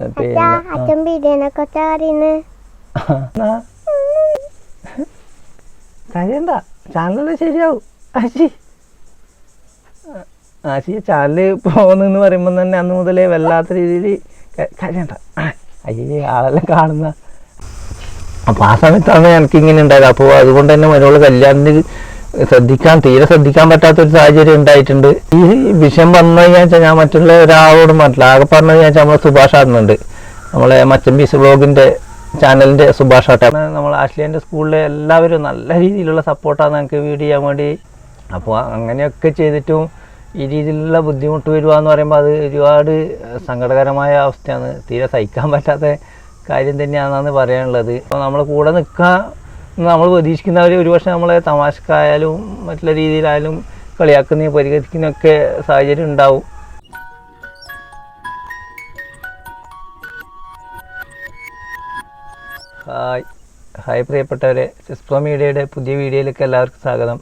അച്ഛാ അച്ഛൻ ബിരിയാണിനെ കുറിച്ച് പറയുന്നത് കാര്യണ്ട ചാനലിൽ ശരിയാവും. ആശി. ആശി ചാനൽ പോകുന്നെന്ന് പറയുമ്പോൾ തന്നെ അന്ന് മുതലേ വല്ലാത്ത രീതിയിൽ കാര്യണ്ട അയ്യേ ആളെല്ലാം കാണുന്ന അപ്പോൾ ആ സമയത്താണ് എനിക്ക് ഇങ്ങനെ ഉണ്ടായത് അപ്പോൾ അതുകൊണ്ട് തന്നെ മരുമോൾ കല്യാണത്തിന് ശ്രദ്ധിക്കാൻ തീരെ ശ്രദ്ധിക്കാൻ പറ്റാത്ത ഒരു സാഹചര്യം ഉണ്ടായിട്ടുണ്ട്. ഈ വിഷയം പറഞ്ഞു കഴിഞ്ഞാൽ ഞാൻ മറ്റുള്ള ഒരാളോട് പറഞ്ഞില്ല ആകെ പറഞ്ഞു കഴിഞ്ഞാൽ നമ്മളെ സുഭാഷ് ആടുന്നുണ്ട് നമ്മളെ മച്ചമ്പീസ് ബ്ലോഗിന്റെ ചാനലിന്റെ സുഭാഷ് ആട്ടാണ് നമ്മൾ ആശ്ലിയന്റെ സ്കൂളിലെ എല്ലാവരും നല്ല രീതിയിലുള്ള സപ്പോർട്ടാണ് നമുക്ക് വീട് ചെയ്യാൻ വേണ്ടി. അപ്പോൾ അങ്ങനെയൊക്കെ ചെയ്തിട്ടും ഈ രീതിയിലുള്ള ബുദ്ധിമുട്ട് വരിക എന്ന് പറയുമ്പോൾ അത് ഒരുപാട് സങ്കടകരമായ അവസ്ഥയാണ്. തീരെ സഹിക്കാൻ പറ്റാത്ത കാര്യം തന്നെയാണെന്നാണ് പറയാനുള്ളത്. അപ്പോൾ നമ്മൾ കൂടെ നിൽക്കാൻ നമ്മൾ പ്രതീക്ഷിക്കുന്നവർ ഒരുപക്ഷെ നമ്മളെ തമാശക്കായാലും മറ്റുള്ള രീതിയിലായാലും കളിയാക്കുന്ന പരിഹരിക്കുന്നൊക്കെ സാഹചര്യം ഉണ്ടാവും. ഹായ്. ഹായ് പ്രിയപ്പെട്ടവരെ. സിസ്പ്രോ മീഡിയയുടെ പുതിയ വീഡിയോയിലേക്ക് എല്ലാവർക്കും സ്വാഗതം.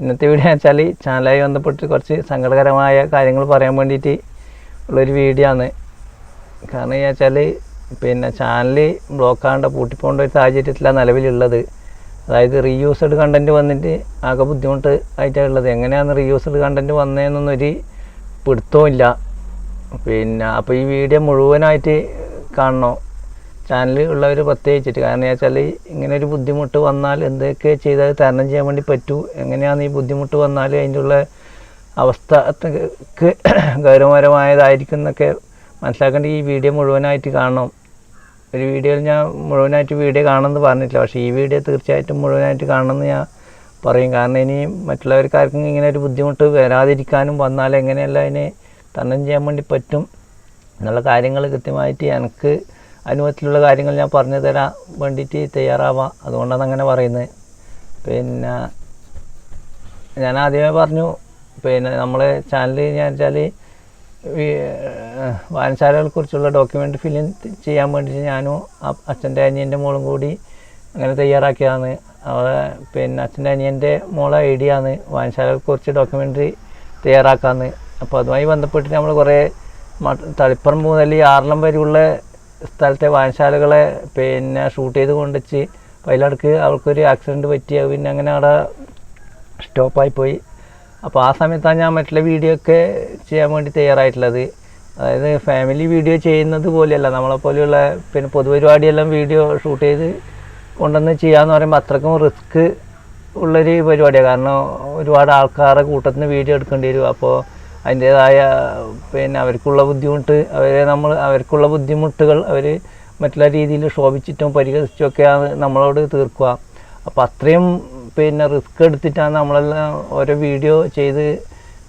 ഇന്നത്തെ വീഡിയോ വെച്ചാൽ ചാനലായി ബന്ധപ്പെട്ട് കുറച്ച് സങ്കടകരമായ കാര്യങ്ങൾ പറയാൻ വേണ്ടിയിട്ട് ഉള്ളൊരു വീഡിയോ ആണ്. കാരണം വെച്ചാൽ പിന്നെ ചാനൽ ബ്ലോക്ക് പൂട്ടിപ്പോണ്ട ഒരു സാഹചര്യത്തിലാണ് നിലവിലുള്ളത്. അതായത് റീയൂസ്ഡ് കണ്ടന്റ് വന്നിട്ട് ആകെ ബുദ്ധിമുട്ട് ആയിട്ടാണ് ഉള്ളത് എങ്ങനെയാണ് റീയൂസ്ഡ് കണ്ടന്റ് വന്നതെന്നൊന്നൊരു പിടുത്തവും ഇല്ല പിന്നെ അപ്പോൾ ഈ വീഡിയോ മുഴുവനായിട്ട് കാണണം? ചാനൽ ഉള്ളവർ പ്രത്യേകിച്ചിട്ട്. കാരണം വെച്ചാൽ ഇങ്ങനെ ഒരു ബുദ്ധിമുട്ട് വന്നാൽ എന്തൊക്കെ ചെയ്താൽ തരണം ചെയ്യാൻ വേണ്ടി പറ്റൂ. എങ്ങനെയാണ് ഈ ബുദ്ധിമുട്ട് വന്നാൽ അതിന്റെ ഉള്ള അവസ്ഥ ഗൗരവപരമായതായിരിക്കും എന്നൊക്കെ മനസ്സിലാക്കേണ്ട ഈ വീഡിയോ മുഴുവനായിട്ട് കാണണം. ഒരു വീഡിയോയിൽ ഞാൻ മുഴുവനായിട്ട് വീഡിയോ കാണണമെന്ന് പറഞ്ഞിട്ടില്ല. പക്ഷേ ഈ വീഡിയോ തീർച്ചയായിട്ടും മുഴുവനായിട്ട് കാണണമെന്ന് ഞാൻ പറയും. കാരണം ഇനി മറ്റുള്ളവർക്കാർക്കും ഇങ്ങനെ ഒരു ബുദ്ധിമുട്ട് വരാതിരിക്കാനും വന്നാൽ എങ്ങനെയല്ല അതിനെ തരണം ചെയ്യാൻ വേണ്ടി പറ്റും എന്നുള്ള കാര്യങ്ങൾ കൃത്യമായിട്ട് എനിക്ക് അനുഭവത്തിലുള്ള കാര്യങ്ങൾ ഞാൻ പറഞ്ഞു തരാൻ വേണ്ടിയിട്ട് തയ്യാറാവാം. അതുകൊണ്ടാണ് അങ്ങനെ പറയുന്നത്. പിന്നെ ഞാൻ ആദ്യമേ പറഞ്ഞു പിന്നെ നമ്മളെ ചാനൽ ഞാൻ വെച്ചാൽ വായനശാലകളെ കുറിച്ചുള്ള ഡോക്യുമെന്ററി ഫിലിം ചെയ്യാൻ വേണ്ടിയിട്ട് ഞാനും അച്ഛന്റെ അനിയന്റെ മോളും കൂടി അങ്ങനെ തയ്യാറാക്കിയതാണ്. പിന്നെ അച്ഛന്റെ അനിയന്റെ മോളെ ഐഡിയ ആണ് വായനശാലകളെ കുറിച്ച് ഡോക്യുമെന്ററി തയ്യാറാക്കാന്ന്. അപ്പോൾ അതുമായി ബന്ധപ്പെട്ട് നമ്മൾ കുറേ തളിപ്പറം മുതൽ ആറളം വരെയുള്ള സ്ഥലത്തെ വായനശാലകളെ പിന്നെ ഷൂട്ട് ചെയ്ത് കൊണ്ടുവച്ച് അപ്പോൾ അതിലടക്ക് അവൾക്കൊരു ആക്സിഡന്റ് പറ്റി പിന്നെ അങ്ങനെ അവിടെ സ്റ്റോപ്പായി പോയി. അപ്പോൾ ആ സമയത്താണ് ഞാൻ മറ്റുള്ള വീഡിയോ ഒക്കെ ചെയ്യാൻ വേണ്ടി തയ്യാറായിട്ടുള്ളത്. അതായത് ഫാമിലി വീഡിയോ ചെയ്യുന്നത് പോലെയല്ല. നമ്മളെപ്പോലെയുള്ള പിന്നെ പൊതുപരിപാടിയെല്ലാം വീഡിയോ ഷൂട്ട് ചെയ്ത് കൊണ്ടുവന്ന് ചെയ്യാന്ന് പറയുമ്പോൾ അത്രക്കും റിസ്ക് ഉള്ളൊരു പരിപാടിയാണ് കാരണം ഒരുപാട് ആൾക്കാരുടെ കൂട്ടത്തിൽ നിന്ന് വീഡിയോ എടുക്കേണ്ടി വരും. അപ്പോൾ അതിന്റേതായ പിന്നെ അവർക്കുള്ള ബുദ്ധിമുട്ട് അവരെ നമ്മൾ അവർക്കുള്ള ബുദ്ധിമുട്ടുകൾ അവർ മറ്റുള്ള രീതിയിൽ ശോഭിച്ചിട്ടും പരിഹസിച്ചുമൊക്കെയാണ് നമ്മളോട് തീർക്കുക. അപ്പോൾ അത്രയും പിന്നെ റിസ്ക് എടുത്തിട്ടാണ് നമ്മളെല്ലാം ഓരോ വീഡിയോ ചെയ്ത്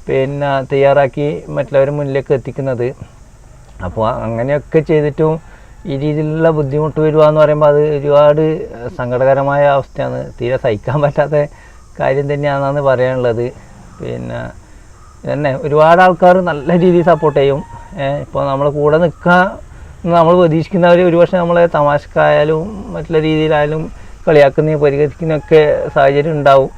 പിന്നെ തയ്യാറാക്കി മറ്റുള്ളവരുടെ മുന്നിലേക്ക് എത്തിക്കുന്നത്. അപ്പോൾ അങ്ങനെയൊക്കെ ചെയ്തിട്ടും ഈ രീതിയിലുള്ള ബുദ്ധിമുട്ട് വരിക എന്ന് പറയുമ്പോൾ അത് ഒരുപാട് സങ്കടകരമായ അവസ്ഥയാണ്. തീരെ സഹിക്കാൻ പറ്റാത്ത കാര്യം തന്നെയാണെന്നാണ് പറയാനുള്ളത്. പിന്നെ തന്നെ ഒരുപാട് ആൾക്കാർ നല്ല രീതിയിൽ സപ്പോർട്ട് ചെയ്യും. ഇപ്പോൾ നമ്മൾ കൂടെ നിൽക്കാൻ നമ്മൾ പ്രതീക്ഷിക്കുന്നവർ ഒരുപക്ഷെ നമ്മളെ തമാശക്കായാലും മറ്റുള്ള രീതിയിലായാലും കളിയാക്കുന്ന പരിഹരിക്കുന്നൊക്കെ സാഹചര്യം ഉണ്ടാവും.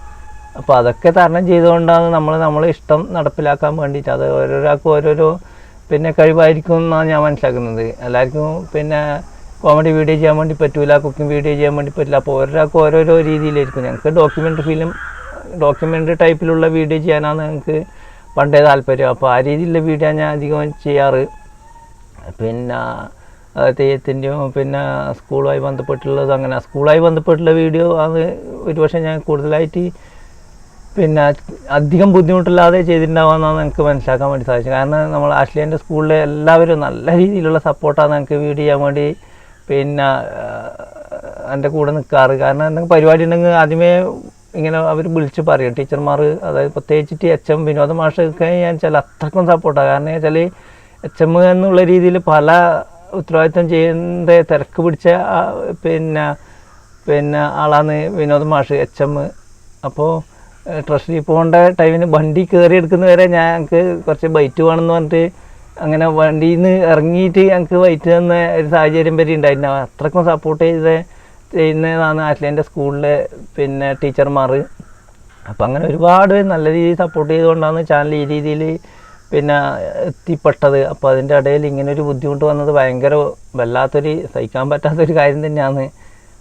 അപ്പോൾ അതൊക്കെ തരണം ചെയ്തുകൊണ്ടാണ് നമ്മൾ നമ്മളെ ഇഷ്ടം നടപ്പിലാക്കാൻ വേണ്ടിയിട്ട്. അത് ഓരോരാൾക്കും ഓരോരോ പിന്നെ കഴിവായിരിക്കും എന്നാണ് ഞാൻ മനസ്സിലാക്കുന്നത്. എല്ലാവർക്കും പിന്നെ കോമഡി വീഡിയോ ചെയ്യാൻ വേണ്ടി പറ്റൂല കുക്കിംഗ് വീഡിയോ ചെയ്യാൻ വേണ്ടി പറ്റില്ല അപ്പോൾ ഓരോരാൾക്കും ഓരോരോ രീതിയിലായിരിക്കും. ഞങ്ങൾക്ക് ഡോക്യുമെന്ററി ഫിലിം ഡോക്യുമെന്ററി ടൈപ്പിലുള്ള വീഡിയോ ചെയ്യാനാണ് ഞങ്ങൾക്ക് പണ്ടേ താല്പര്യം. അപ്പോൾ ആ രീതിയിലുള്ള വീഡിയോ ഞാൻ അധികം ചെയ്യാറ്. പിന്നെ തെയ്യത്തിന്റെയും പിന്നെ സ്കൂളുമായി ബന്ധപ്പെട്ടുള്ളത് അങ്ങനെ. സ്കൂളുമായി ബന്ധപ്പെട്ടുള്ള വീഡിയോ അത് ഒരുപക്ഷെ ഞാൻ കൂടുതലായിട്ട് പിന്നെ അധികം ബുദ്ധിമുട്ടില്ലാതെ ചെയ്തിട്ടുണ്ടാവാമെന്നാണ് എനിക്ക് മനസ്സിലാക്കാൻ വേണ്ടി സാധിച്ചത്. കാരണം നമ്മൾ ആശ്ലിയന്റെ സ്കൂളിലെ എല്ലാവരും നല്ല രീതിയിലുള്ള സപ്പോർട്ടാണ് എനിക്ക് വീഡിയോ ചെയ്യാൻ വേണ്ടി പിന്നെ എന്റെ കൂടെ നിൽക്കാറ് കാരണം എന്തെങ്കിലും പരിപാടി ഉണ്ടെങ്കിൽ ആദ്യമേ ഇങ്ങനെ അവർ വിളിച്ച് പറയും. ടീച്ചർമാർ അതായത് പ്രത്യേകിച്ചിട്ട് എച്ച് എം വിനോദ മാഷൊക്കെ ഞാൻ ചില അത്രക്കും സപ്പോർട്ടാണ്. കാരണം വെച്ചാൽ എച്ച് എം എന്നുള്ള രീതിയിൽ പല ഉത്തരവാദിത്വം ചെയ്യുന്നത് തിരക്ക് പിടിച്ച പിന്നെ പിന്നെ ആളാണ് വിനോദ് മാഷ് എച്ച് എം. അപ്പോൾ ട്രഷറി പോകേണ്ട ടൈമിന് വണ്ടി കയറി എടുക്കുന്നവരെ ഞങ്ങൾക്ക് കുറച്ച് ബൈറ്റ് വേണമെന്ന് പറഞ്ഞിട്ട് അങ്ങനെ വണ്ടിയിൽ നിന്ന് ഇറങ്ങിയിട്ട് ഞങ്ങൾക്ക് ബൈറ്റ് തന്ന ഒരു സാഹചര്യം വരെ ഉണ്ടായിരുന്നു. അത്രക്കും സപ്പോർട്ട് ചെയ്ത് ചെയ്യുന്നതാണ് ആശ്ലേന്റെ സ്കൂളിലെ പിന്നെ ടീച്ചർമാർ. അപ്പം അങ്ങനെ ഒരുപാട് നല്ല രീതിയിൽ സപ്പോർട്ട് ചെയ്തുകൊണ്ടാണ് ചാനൽ ഈ രീതിയിൽ പിന്നെ എത്തിപ്പെട്ടത്. അപ്പോൾ അതിന്റെ ഇടയിൽ ഇങ്ങനെ ഒരു ബുദ്ധിമുട്ട് വന്നത് ഭയങ്കര വല്ലാത്തൊരു സഹിക്കാൻ പറ്റാത്തൊരു കാര്യം തന്നെയാണ്.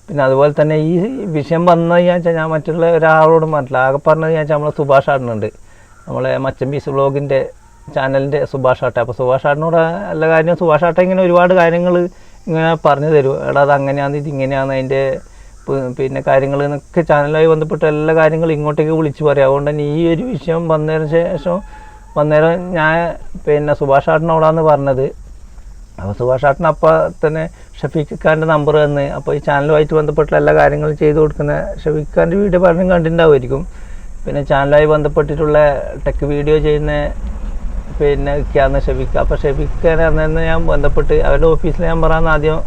പിന്നെ അതുപോലെ തന്നെ ഈ വിഷയം വന്നു കഴിഞ്ഞാൽ ഞാൻ മറ്റുള്ള ഒരാളോട് പറഞ്ഞില്ല ആകെ പറഞ്ഞത് ഞാൻ നമ്മളെ സുഭാഷ് ആടനുണ്ട് നമ്മളെ മച്ചമ്പീസ് വ്ളോഗിന്റെ ചാനലിന്റെ സുഭാഷ് ആട്ടെ അപ്പോൾ സുഭാഷ് ആടനോട് എല്ലാ കാര്യവും സുഭാഷ് ആട്ട ഇങ്ങനെ ഒരുപാട് കാര്യങ്ങൾ ഇങ്ങനെ പറഞ്ഞു തരും. എടാ അത് അങ്ങനെയാണ് ഇത് ഇങ്ങനെയാണ് അതിന്റെ പിന്നെ കാര്യങ്ങൾ എന്നൊക്കെ ചാനലുമായി ബന്ധപ്പെട്ട എല്ലാ കാര്യങ്ങളും ഇങ്ങോട്ടേക്ക് വിളിച്ച് പറയും. അതുകൊണ്ട് തന്നെ ഈ ഒരു വിഷയം വന്നതിന് ശേഷം വന്നേരം ഞാൻ പിന്നെ സുഭാഷ് ആട്ടിനോടാന്ന് പറഞ്ഞത്. അപ്പോൾ സുഭാഷ് ആട്ടൻ അപ്പോൾ തന്നെ ഷഫീഖ് ഖാന്റെ നമ്പർ തന്ന്. അപ്പോൾ ഈ ചാനലുമായിട്ട് ബന്ധപ്പെട്ടുള്ള എല്ലാ കാര്യങ്ങളും ചെയ്തു കൊടുക്കുന്ന ഷഫീഖ് ഖാന്റെ വീഡിയോ പലരും കണ്ടിട്ടുണ്ടാവുമായിരിക്കും. പിന്നെ ചാനലുമായി ബന്ധപ്പെട്ടിട്ടുള്ള ടെക് വീഡിയോ ചെയ്യുന്ന പിന്നെ ഒക്കെയാണ് ഷഫീഖ്. അപ്പോൾ ഷഫീഖ് ഖാൻ അന്ന് ഞാൻ ബന്ധപ്പെട്ട് അവരുടെ ഓഫീസിൽ ഞാൻ പറയാമെന്ന് ആദ്യം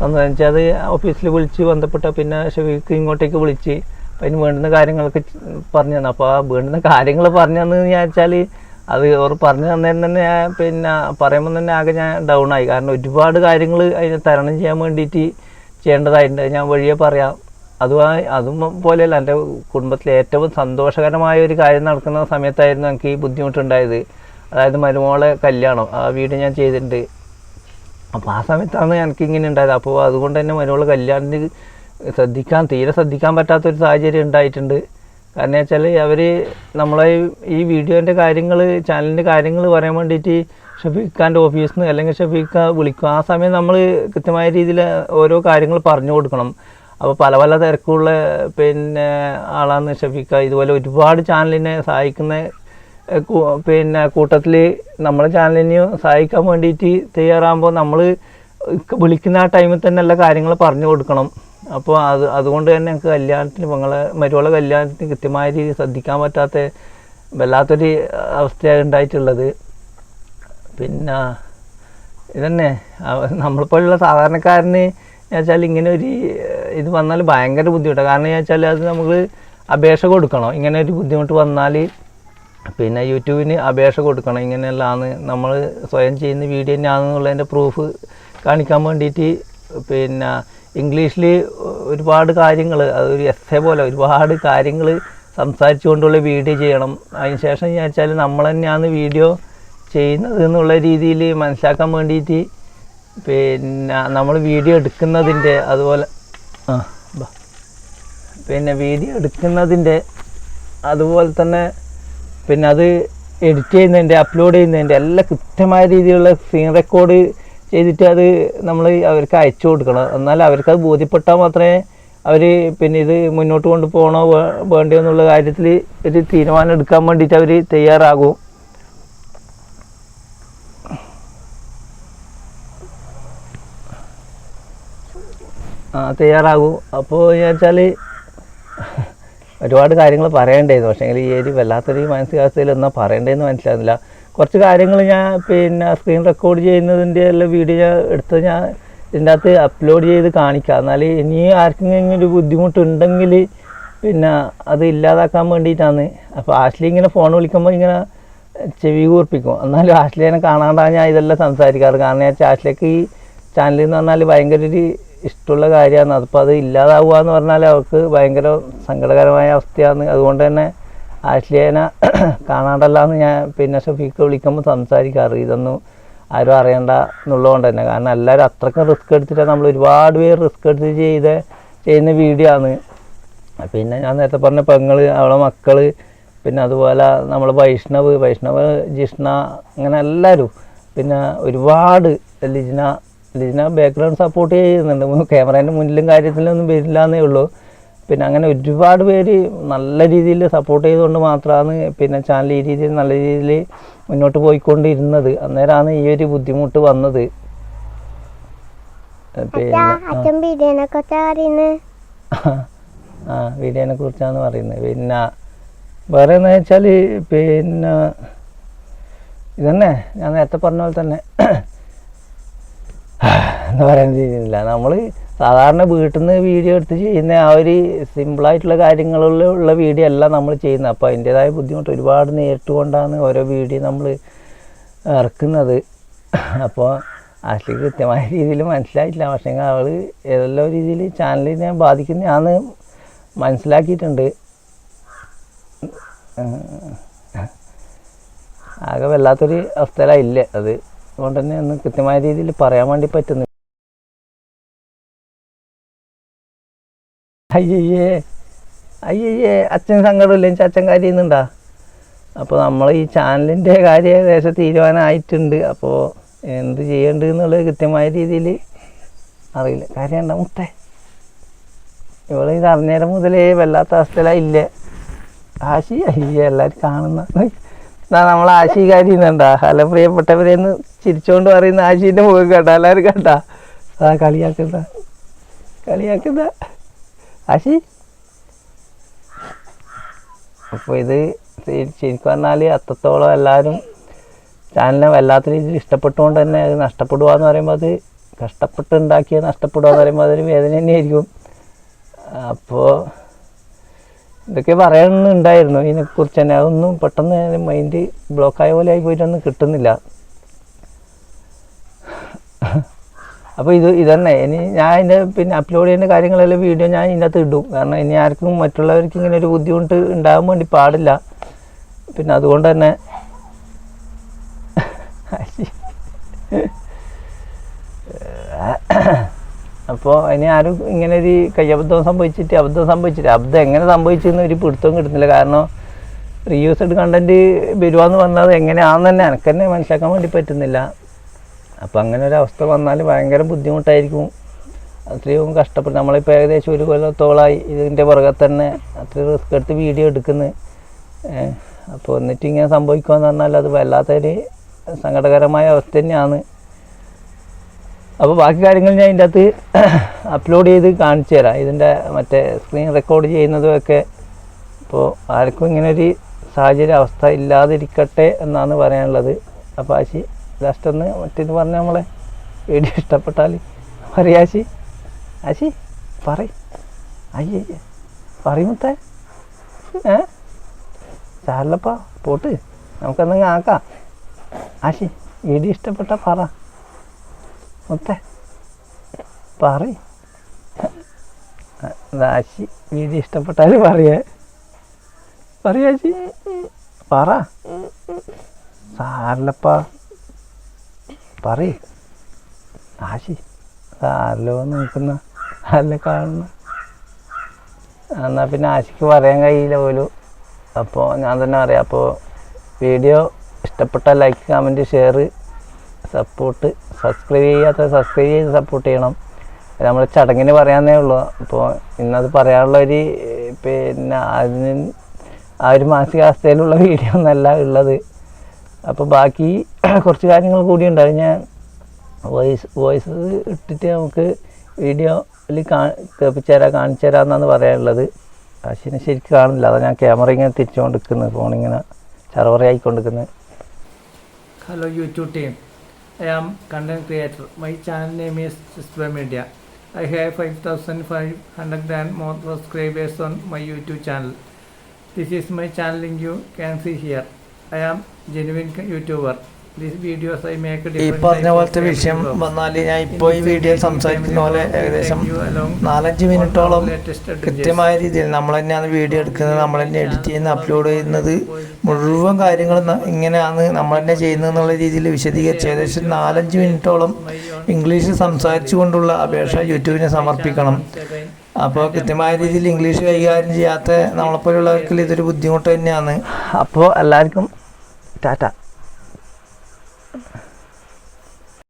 തന്നത് വെച്ചാൽ അത് ഓഫീസിൽ വിളിച്ച് ബന്ധപ്പെട്ട പിന്നെ ഷഫീഖ് ഇങ്ങോട്ടേക്ക് വിളിച്ച് അപ്പം അതിന് വേണ്ടുന്ന കാര്യങ്ങളൊക്കെ പറഞ്ഞു തന്നു. അപ്പോൾ ആ വേണ്ടുന്ന കാര്യങ്ങൾ പറഞ്ഞു തന്നു ഞാൻ വെച്ചാൽ അത് അവർ പറഞ്ഞു തന്നേരം തന്നെ ഞാൻ പിന്നെ പറയുമ്പോൾ തന്നെ ആകെ ഞാൻ ഡൗൺ ആയി. കാരണം ഒരുപാട് കാര്യങ്ങൾ അതിനെ തരണം ചെയ്യാൻ വേണ്ടിയിട്ട് ചെയ്യേണ്ടതായിട്ടുണ്ട്. ഞാൻ വഴിയെ പറയാം. അതുമായി അതും പോലെയല്ല. എന്റെ കുടുംബത്തിലെ ഏറ്റവും സന്തോഷകരമായ ഒരു കാര്യം നടക്കുന്ന സമയത്തായിരുന്നു എനിക്ക് ഈ ബുദ്ധിമുട്ടുണ്ടായത്. അതായത് മരുമോളെ കല്യാണം ആ വീട് ഞാൻ ചെയ്തിട്ടുണ്ട്. അപ്പോൾ ആ സമയത്താണ് എനിക്ക് ഇങ്ങനെ ഉണ്ടായത്. അപ്പോൾ അതുകൊണ്ട് തന്നെ മരുമോളെ കല്യാണത്തിന് ശ്രദ്ധിക്കാൻ തീരെ ശ്രദ്ധിക്കാൻ പറ്റാത്തൊരു സാഹചര്യം ഉണ്ടായിട്ടുണ്ട്. കാരണം വെച്ചാൽ അവർ നമ്മളെ ഈ- വീഡിയോന്റെ കാര്യങ്ങൾ ചാനലിന്റെ കാര്യങ്ങൾ പറയാൻ വേണ്ടിയിട്ട് ഷഫീഖ് ഖാന്റെ ഓഫീസിൽ നിന്ന് അല്ലെങ്കിൽ ഷഫീഖ് ഖാൻ വിളിക്കും. ആ സമയം നമ്മൾ കൃത്യമായ രീതിയിൽ ഓരോ കാര്യങ്ങൾ പറഞ്ഞു കൊടുക്കണം. അപ്പോൾ പല പല തിരക്കുള്ള പിന്നെ ആളാണ് ഷഫീഖ. ഇതുപോലെ ഒരുപാട് ചാനലിനെ സഹായിക്കുന്ന പിന്നെ കൂട്ടത്തിൽ നമ്മളെ ചാനലിനെയും സഹായിക്കാൻ വേണ്ടിയിട്ട് തയ്യാറാകുമ്പോൾ നമ്മൾ വിളിക്കുന്ന ആ ടൈമിൽ തന്നെ എല്ലാ കാര്യങ്ങൾ പറഞ്ഞു കൊടുക്കണം. അപ്പോൾ അത് അതുകൊണ്ട് തന്നെ ഞങ്ങൾക്ക് കല്യാണത്തിന് ഞങ്ങളെ മരുവളെ കല്യാണത്തിന് കൃത്യമായ രീതിയിൽ ശ്രദ്ധിക്കാൻ പറ്റാത്ത വല്ലാത്തൊരു അവസ്ഥയാണ് ഉണ്ടായിട്ടുള്ളത്. പിന്നെ ഇതന്നെ നമ്മളിപ്പോഴുള്ള സാധാരണക്കാരന് വെച്ചാൽ ഇങ്ങനെ ഒരു ഇത് വന്നാൽ ഭയങ്കര ബുദ്ധിമുട്ടാണ് കാരണം വെച്ചാൽ അത് നമുക്ക് അപേക്ഷ കൊടുക്കണം. ഇങ്ങനെ ഒരു ബുദ്ധിമുട്ട് വന്നാൽ പിന്നെ യൂട്യൂബിന് അപേക്ഷ കൊടുക്കണം. ഇങ്ങനെയല്ലാന്ന് നമ്മൾ സ്വയം ചെയ്യുന്ന വീഡിയോ തന്നെയാണെന്നുള്ളതിന്റെ പ്രൂഫ് കാണിക്കാൻ വേണ്ടിയിട്ട് പിന്നെ ഇംഗ്ലീഷിൽ ഒരുപാട് കാര്യങ്ങൾ അതൊരു എസ് എ പോലെ ഒരുപാട് കാര്യങ്ങൾ സംസാരിച്ചുകൊണ്ടുള്ള വീഡിയോ ചെയ്യണം. അതിന് ശേഷം എന്ന് വെച്ചാൽ നമ്മൾ തന്നെയാണ് വീഡിയോ ചെയ്യുന്നത് എന്നുള്ള രീതിയിൽ മനസ്സിലാക്കാൻ വേണ്ടിയിട്ട് പിന്നെ നമ്മൾ വീഡിയോ എടുക്കുന്നതിന്റെ അതുപോലെ ആ പിന്നെ വീഡിയോ എടുക്കുന്നതിന്റെ അതുപോലെ തന്നെ പിന്നെ അത് എഡിറ്റ് ചെയ്യുന്നതിന്റെ അപ്ലോഡ് ചെയ്യുന്നതിന്റെ എല്ലാം കൃത്യമായ രീതിയിലുള്ള സീൻ റെക്കോർഡ് ചെയ്തിട്ട് അത് നമ്മൾ അവർക്ക് അയച്ചു കൊടുക്കണം. എന്നാൽ അവർക്ക് അത് ബോധ്യപ്പെട്ടാൽ മാത്രമേ അവർ പിന്നെ ഇത് മുന്നോട്ട് കൊണ്ടുപോകണോ വേണ്ടോ എന്നുള്ള കാര്യത്തിൽ ഒരു തീരുമാനം എടുക്കാൻ വേണ്ടിയിട്ട് അവർ തയ്യാറാകും. ആ തയ്യാറാകും. അപ്പോൾ വെച്ചാൽ ഒരുപാട് കാര്യങ്ങൾ പറയേണ്ടായിരുന്നു പക്ഷേ ഈ ഒരു വല്ലാത്തൊരു മാനസികാവസ്ഥയിൽ ഒന്നും പറയേണ്ടതെന്ന് മനസ്സിലാകുന്നില്ല കുറച്ച് കാര്യങ്ങൾ ഞാൻ പിന്നെ സ്ക്രീൻ റെക്കോർഡ് ചെയ്യുന്നതിന്റെ എല്ലാം വീഡിയോ ഞാൻ എടുത്ത് ഞാൻ ഇതിന്റെ അകത്ത് അപ്ലോഡ് ചെയ്ത് കാണിക്കാം. എന്നാൽ ഇനി ആർക്കെങ്കിലും ഒരു ബുദ്ധിമുട്ടുണ്ടെങ്കിൽ പിന്നെ അത് ഇല്ലാതാക്കാൻ വേണ്ടിയിട്ടാണ്. അപ്പോൾ ആഷ്ലി ഇങ്ങനെ ഫോൺ വിളിക്കുമ്പോൾ ഇങ്ങനെ ചെവി കൂർപ്പിക്കും. എന്നാലും ആഷ്ലിനെ കാണാണ്ടാണ് ഞാൻ ഇതെല്ലാം സംസാരിക്കാറ്. കാരണം വെച്ചാൽ ആഷ്ലിക്ക് ഈ ചാനലിൽ എന്ന് പറഞ്ഞാൽ ഭയങ്കര ഒരു ഇഷ്ടമുള്ള കാര്യമാണ്. അതിപ്പോൾ അത് ഇല്ലാതാവുക എന്ന് പറഞ്ഞാൽ അവർക്ക് ഭയങ്കര സങ്കടകരമായ അവസ്ഥയാണ്. അതുകൊണ്ട് തന്നെ ആഷ്ലിയനെ കാണാണ്ടല്ലാന്ന് ഞാൻ പിന്നെ ഷഫീക്ക് വിളിക്കുമ്പോൾ സംസാരിക്കാറ്. ഇതൊന്നും ആരും അറിയണ്ട എന്നുള്ളതുകൊണ്ട് തന്നെ. കാരണം എല്ലാവരും അത്രക്കും റിസ്ക് എടുത്തിട്ടാണ് നമ്മൾ ഒരുപാട് പേര് റിസ്ക് എടുത്ത് ചെയ്ത് ചെയ്യുന്ന വീഡിയോ ആണ്. പിന്നെ ഞാൻ നേരത്തെ പറഞ്ഞ പെങ്ങൾ അവളെ മക്കൾ പിന്നെ അതുപോലെ നമ്മൾ വൈഷ്ണവ് വൈഷ്ണവ് ജിഷ്ണ അങ്ങനെ എല്ലാവരും പിന്നെ ഒരുപാട് ലിജ്ന ലിജ്ന ബാക്ക്ഗ്രൗണ്ട് സപ്പോർട്ട് ചെയ്യുന്നുണ്ട്. ക്യാമറേന്റെ മുന്നിലും കാര്യത്തിലൊന്നും വരില്ല എന്നേ ഉള്ളൂ. പിന്നെ അങ്ങനെ ഒരുപാട് പേര് നല്ല രീതിയിൽ സപ്പോർട്ട് ചെയ്തുകൊണ്ട് മാത്രമാണ് പിന്നെ ചാനൽ ഈ രീതിയിൽ നല്ല രീതിയിൽ മുന്നോട്ട് പോയിക്കൊണ്ടിരുന്നത്. അന്നേരമാണ് ഈ ഒരു ബുദ്ധിമുട്ട് വന്നത്. പിന്നെ ആ. വീഡിയോനെ കുറിച്ചാണ് പറയുന്നത്. പിന്നെ വേറെ എന്ന് വെച്ചാൽ പിന്നെ ഇതന്നെ ഞാൻ നേരത്തെ പറഞ്ഞ പോലെ തന്നെ. എന്താ പറയാൻ ചെയ്യുന്നില്ല നമ്മൾ സാധാരണ വീട്ടിൽ നിന്ന് വീഡിയോ എടുത്ത് ചെയ്യുന്ന ആ ഒരു സിമ്പിളായിട്ടുള്ള കാര്യങ്ങളിലുള്ള വീഡിയോ അല്ല നമ്മൾ ചെയ്യുന്നത്. അപ്പോൾ അതിന്റേതായ ബുദ്ധിമുട്ട് ഒരുപാട് നേരിട്ട് കൊണ്ടാണ് ഓരോ വീഡിയോ നമ്മൾ ഇറക്കുന്നത്. അപ്പോൾ ആഷ്ലി കൃത്യമായ രീതിയിൽ മനസ്സിലായിട്ടില്ല. പക്ഷേ അവൾ ഏതെല്ലാം രീതിയിൽ ചാനലിനെ ബാധിക്കുന്നതാണെന്ന് മനസ്സിലാക്കിയിട്ടുണ്ട്. ആകെ വല്ലാത്തൊരു അവസ്ഥയിലായില്ലേ അത്. അതുകൊണ്ട് തന്നെ ഒന്ന് കൃത്യമായ രീതിയിൽ പറയാൻ വേണ്ടി പറ്റുന്നു അയ്യയ്യേ അയ്യേ അച്ഛൻ സങ്കടമില്ല എനിക്ക് അച്ഛൻ കരയുന്നുണ്ടാ അപ്പോൾ നമ്മൾ ഈ ചാനലിന്റെ കാര്യം ഏകദേശം തീരുമാനമായിട്ടുണ്ട്. അപ്പോൾ എന്ത് ചെയ്യേണ്ടത് എന്നുള്ളത് കൃത്യമായ രീതിയിൽ അറിയില്ല. കാര്യമുണ്ട മുത്തേ? ഇവൾ ഇത് അറിഞ്ഞേരം മുതലേ വല്ലാത്ത അവസ്ഥയിലായില്ലേ ആശി അയ്യേ എല്ലാവരും കാണുന്ന എന്നാ നമ്മൾ ആശി കാര്യന്നുണ്ടാ ഹല പ്രിയപ്പെട്ടവരെന്ന് ചിരിച്ചുകൊണ്ട് പറയുന്ന ആശീന്റെ മുഖം കേട്ടോ എല്ലാവരും കേട്ടാ അതാ കളിയാക്കുന്ന. കളിയാക്കുന്ന. ആശി അപ്പോൾ ഇത് ശരി- ശരിക്കും പറഞ്ഞാൽ അത്രത്തോളം എല്ലാവരും ചാനലിനെ വല്ലാത്ത രീതിയിൽ ഇഷ്ടപ്പെട്ടുകൊണ്ട് തന്നെ അത് നഷ്ടപ്പെടുക എന്ന് പറയുമ്പോൾ അത് കഷ്ടപ്പെട്ട് ഉണ്ടാക്കിയ നഷ്ടപ്പെടുക എന്ന് പറയുമ്പോൾ അതൊരു വേദന തന്നെയായിരിക്കും. അപ്പോൾ ഇതൊക്കെ പറയണമെന്നുണ്ടായിരുന്നു ഇതിനെക്കുറിച്ച് തന്നെ അതൊന്നും പെട്ടെന്ന് മൈൻഡ് ബ്ലോക്കായ പോലെ ആയി പോയിട്ടൊന്നും കിട്ടുന്നില്ല. അപ്പോൾ ഇത് ഇതന്നെ. ഇനി ഞാൻ ഇതിന്റെ പിന്നെ അപ്ലോഡ് ചെയ്യുന്ന കാര്യങ്ങളെല്ലാം വീഡിയോ ഞാൻ ഇതിനകത്ത് ഇടും. കാരണം ഇനി ആർക്കും മറ്റുള്ളവർക്ക് ഇങ്ങനെ ഒരു ബുദ്ധിമുട്ട് ഉണ്ടാകാൻ വേണ്ടി പാടില്ല. പിന്നെ അതുകൊണ്ട് തന്നെ അപ്പോൾ ഇനി ആരും ഇങ്ങനെ ഒരു കയ്യബദ്ധം സംഭവിച്ചിട്ട് അബദ്ധം സംഭവിച്ചിട്ട് അബദ്ധം എങ്ങനെ സംഭവിച്ചെന്ന് ഒരു പിടുത്തവും കിട്ടുന്നില്ല. കാരണം റീയൂസ്ഡ് കണ്ടന്റ് വരുവാന്ന് പറഞ്ഞത് എങ്ങനെയാണെന്ന് തന്നെ എനിക്ക് തന്നെ മനസ്സിലാക്കാൻ വേണ്ടി പറ്റുന്നില്ല. അപ്പോൾ അങ്ങനെ ഒരു അവസ്ഥ വന്നാൽ ഭയങ്കര ബുദ്ധിമുട്ടായിരിക്കും. അത്രയും കഷ്ടപ്പെട്ട് നമ്മളിപ്പോൾ ഏകദേശം ഒരു കൊല്ലത്തോളമായി ഇതിന്റെ പുറകെ തന്നെ അത്രയും റിസ്ക് എടുത്ത് വീഡിയോ എടുക്കുന്നത് അപ്പോൾ എന്നിട്ട് ഇങ്ങനെ സംഭവിക്കുകയെന്ന് പറഞ്ഞാൽ അത് വല്ലാത്തൊരു സങ്കടകരമായ അവസ്ഥ തന്നെയാണ്. അപ്പോൾ ബാക്കി കാര്യങ്ങൾ ഞാൻ ഇതിന്റെ അകത്ത് അപ്ലോഡ് ചെയ്ത് കാണിച്ചു തരാം. ഇതിന്റെ മറ്റേ സ്ക്രീൻ റെക്കോർഡ് ചെയ്യുന്നതും ഒക്കെ. അപ്പോൾ ആർക്കും ഇങ്ങനൊരു സാഹചര്യ അവസ്ഥ ഇല്ലാതിരിക്കട്ടെ എന്നാണ് പറയാനുള്ളത്. അപ്പോൾ ആശി ലാസ്റ്റ് ഒന്ന് മറ്റേത് പറഞ്ഞ നമ്മളെ വീഡിയോ ഇഷ്ടപ്പെട്ടാൽ പറയാശി ആശി. പറ അയ്യേ പറയുമത്തേ ഏ? സാരല്ലപ്പാ പോട്ട്. നമുക്കെന്തെങ്കിലും ആക്കാം. ആശി വീഡിയോ ഇഷ്ടപ്പെട്ട പറ. മുത്തേ പറ ആശി വീഡിയോ ഇഷ്ടപ്പെട്ടാൽ പറയേ. പറയാശി പറ. സാരല്ലപ്പാ പറ ആശി ആരല്ലോ നോക്കുന്ന അല്ല കാണുന്ന? എന്നാൽ പിന്നെ ആശിക്ക് പറയാൻ കഴിയില്ല പോലും. അപ്പോൾ ഞാൻ തന്നെ പറയാം. അപ്പോൾ വീഡിയോ ഇഷ്ടപ്പെട്ട like comment share support subscribe ചെയ്യാത്ത സബ്സ്ക്രൈബ് ചെയ്ത് സപ്പോർട്ട് ചെയ്യണം. നമ്മൾ ചടങ്ങിന് പറയാന്നേ ഉള്ളൂ. അപ്പോൾ ഇന്നത് പറയാനുള്ള ഒരു പിന്നെ അതിന് ആ ഒരു മാനസികാവസ്ഥയിലുള്ള വീഡിയോ ഒന്നല്ല ഉള്ളത്. അപ്പോൾ ബാക്കി കുറച്ച് കാര്യങ്ങൾ കൂടി ഉണ്ടായി. ഞാൻ വോയിസ് വോയിസ് ഇട്ടിട്ട് നമുക്ക് വീഡിയോയിൽ കാ കേൾപ്പിച്ചു തരാം കാണിച്ചു തരാമെന്നാണ് പറയാനുള്ളത്. അശ്വിനെ ശരിക്കും കാണില്ല അതാണ് ഞാൻ ക്യാമറ ഇങ്ങനെ തിരിച്ചുകൊണ്ടിരിക്കുന്നത് ഫോണിങ്ങനെ ചറവറയായിക്കൊണ്ടിരിക്കുന്നത് hello YouTube team I am content creator my channel name is display media I have five thousand five hundred and more subscribers on my YouTube channel this is my channel link you can see here I am genuine YouTuber ഈ പറഞ്ഞ പോലത്തെ വിഷയം വന്നാൽ ഞാൻ ഇപ്പോൾ ഈ video സംസാരിക്കുന്ന പോലെ ഏകദേശം നാലഞ്ച് മിനിറ്റോളം കൃത്യമായ രീതിയിൽ നമ്മൾ തന്നെയാണ് വീഡിയോ എടുക്കുന്നത്. നമ്മൾ തന്നെ എഡിറ്റ് ചെയ്യുന്ന അപ്ലോഡ് ചെയ്യുന്നത് മുഴുവൻ കാര്യങ്ങളും ഇങ്ങനെയാണ് നമ്മൾ തന്നെ ചെയ്യുന്നത് എന്നുള്ള രീതിയിൽ വിശദീകരിച്ച് ഏകദേശം നാലഞ്ച് മിനിറ്റോളം ഇംഗ്ലീഷ് സംസാരിച്ചു കൊണ്ടുള്ള അപേക്ഷ യൂട്യൂബിനെ സമർപ്പിക്കണം. അപ്പോൾ കൃത്യമായ രീതിയിൽ ഇംഗ്ലീഷ് കൈകാര്യം ചെയ്യാത്ത നമ്മളെപ്പോലുള്ളവർക്ക് ഇതൊരു ബുദ്ധിമുട്ട് തന്നെയാണ്. അപ്പോൾ എല്ലാവർക്കും Tidak ada.